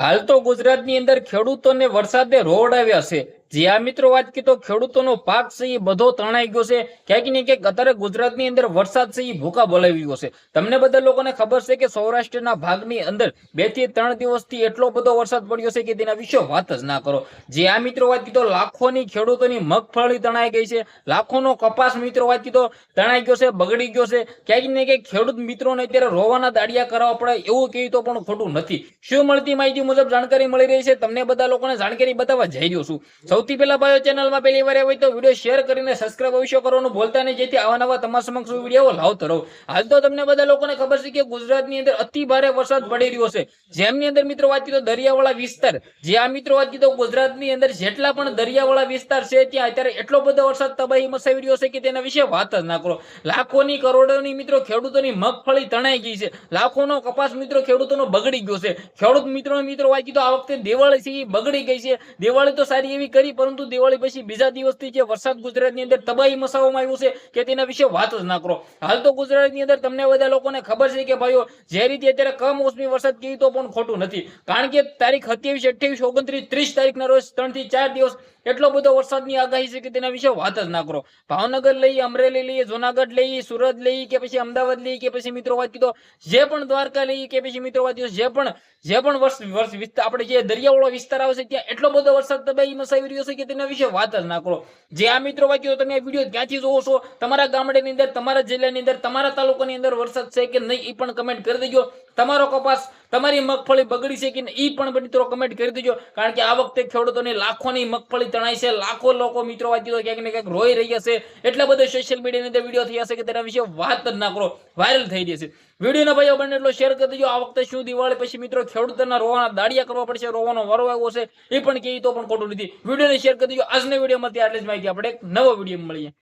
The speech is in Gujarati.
હાલ તો ગુજરાતની અંદર ખેડૂતોને વરસાદે રોવડાવ્યા છે. જ્યાં મિત્રો વાત કીધો ખેડૂતોનો પાક છે એ બધો તણાઈ ગયો છે. ક્યાંક ને ક્યાંક અત્યારે ગુજરાતની અંદર વરસાદ છે એ ભૂકા બોલાવી ગયો છે. તમને બધા લોકોને ખબર છે કે સૌરાષ્ટ્રના ભાગની અંદર બેથી ત્રણ દિવસથી એટલો બધો વરસાદ પડ્યો છે કે તેના વિશે વાત જ ના કરો. જે મિત્રો વાત કીધો લાખોની ખેડૂતોની મગફળી તણાઈ ગઈ છે. લાખોનો કપાસ મિત્રો વાત કીધો તણાઈ ગયો છે, બગડી ગયો છે. ક્યાંક ને ક્યાંક ખેડૂત મિત્રોને અત્યારે રોવાના દાડિયા કરવા પડે એવું કહ્યું તો પણ ખોટું નથી. શું મળતી માહિતી મુજબ જાણકારી મળી રહી છે, તમને બધા લોકોને જાણકારી બતાવવા જઈ રહ્યો છું. સૌથી પહેલા ભાઈઓ ચેનલમાં પહેલી વાર હોય તો વીડિયો શેર કરીને સબસ્ક્રાઇબ અવશ્ય કરવાનું ભૂલતા નહીં. જેથી આવા નવા તમારા સમક્ષ વીડિયો લાવતો રહો. હાલ તો તમને બધા લોકોને ખબર છે કે ગુજરાતની અંદર અતિ ભારે વરસાદ પડી રહ્યો છે. જેમની અંદર મિત્રો વાત કીધો દરિયાવાળા વિસ્તાર. જે આ મિત્રો વાત કીધો ગુજરાતની અંદર જેટલા પણ દરિયાવાળા વિસ્તાર છે, ત્યાં અત્યારે એટલો બધો વરસાદ તબાહી મચાવી રહ્યો છે કે તેના વિશે વાત જ ના કરો. લાખોની કરોડોની મિત્રો ખેડૂતોની મગફળી તણાઈ ગઈ છે. લાખોનો કપાસ મિત્રો ખેડૂતોનો બગડી ગયો છે. ખેડૂત મિત્રો મિત્રો વાત કીધો આ વખતે દિવાળી છે બગડી ગઈ છે. દિવાળી તો સારી એવી કરી પરંતુ દિવાળી પછી બીજા દિવસથી જે વરસાદ ગુજરાતની અંદર તબાહી મસાવવામાં આવ્યું છે, કે તેના વિશે વાત જ ના કરો. હાલ તો ગુજરાતની અંદર તમને બધા લોકોને ખબર છે કે ભાઈઓ, જે રીતે અત્યારે કમોસમી વરસાદ કીધો પણ ખોટું નથી. કારણ કે તારીખ સત્યાવીસ, અઠ્યાવીસ, ઓગણત્રીસ, ત્રીસ તારીખના રોજ ત્રણથી ચાર દિવસ એટલો બધો વરસાદની આગાહી છે કે તેના વિશે વાત જ ના કરો. ભાવનગર લઈ, અમરેલી લઈએ જુનાગઢ લઈએ સુરત લઈએ કે પછી અમદાવાદ લઈએ કે પછી મિત્રો વાત કીધો, જે પણ દ્વારકા લઈએ કે પછી મિત્રો વાત કીધો, જે પણ જે પણ વર્ષ વર્ષ વિસ્તાર આપણે જે દરિયાવાળો વિસ્તાર આવશે ત્યાં એટલો બધો વરસાદ તબાહી મસાવી રહ્યો છે કે તેના વિશે વાત જ ના કરો. જે આ મિત્રો વાત કીધો, તમે વીડિયો ક્યાંથી જોવો છો, તમારા ગામડાની અંદર, તમારા જિલ્લાની અંદર, તમારા તાલુકાની અંદર વરસાદ છે કે નહીં એ પણ કમેન્ટ કરી દેજો. તમારો કપાસ તમારી મગફળી બગડી છે કે એ પણ મિત્રો કમેન્ટ કરી દેજો. કારણ કે આ વખતે ખેડૂતોની લાખોની મગફળી તણાઈ છે, લાખો લોકો મિત્રો વાંચી કીધો ક્યાંક ને ક્યાંક રોઈ રહ્યા છે. એટલા બધા સોશિયલ મીડિયાની અંદર વીડિયો થયા છે કે તેના વિશે વાત જ ના કરો વાયરલ થઈ જશે. વિડીયોના ભાઈઓ બને એટલો શેર કરી દેજો. આ વખતે શું દિવાળી પછી મિત્રો ખેડૂતોના રોવાના દાડિયા કરવા પડશે, રોવાનો વારો આવ્યો છે એ પણ કહે તો પણ ખોટું નથી. વિડીયોને શેર કરી દેજો. આજના વિડીયોમાંથી આટલી જ માહિતી. આપણે એક નવો વીડિયો મળીએ.